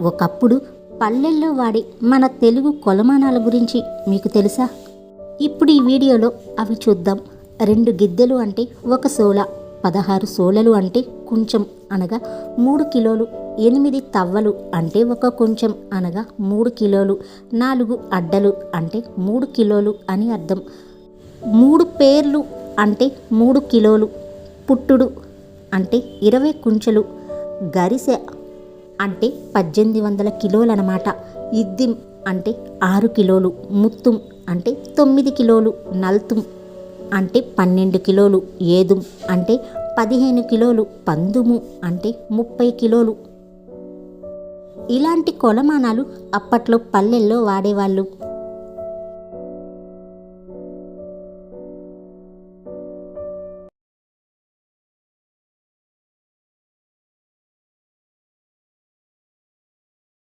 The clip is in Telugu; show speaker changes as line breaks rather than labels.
ఒకప్పుడు పల్లెల్లో వాడే మన తెలుగు కొలమానాల గురించి మీకు తెలుసా? ఇప్పుడు ఈ వీడియోలో అవి చూద్దాం. రెండు గిద్దెలు అంటే ఒక సోల పదహారు సోలలు అంటే కొంచెం అనగా మూడు కిలోలు ఎనిమిది తవ్వలు అంటే ఒక కొంచెం అనగా మూడు కిలోలు నాలుగు అడ్డలు అంటే మూడు కిలోలు అని అర్థం. మూడు పేర్లు అంటే మూడు కిలోలు పుట్టుడు అంటే ఇరవై కుంచెలు గరిసె అంటే పద్దెనిమిది వందల కిలోలు అనమాట ఇద్దిం అంటే ఆరు కిలోలు ముత్తుం అంటే తొమ్మిది కిలోలు నల్తుం అంటే పన్నెండు కిలోలు ఏదుం అంటే పదిహేను కిలోలు పందుము అంటే ముప్పై కిలోలు. ఇలాంటి కొలమానాలు అప్పట్లో పల్లెల్లో వాడేవాళ్ళు.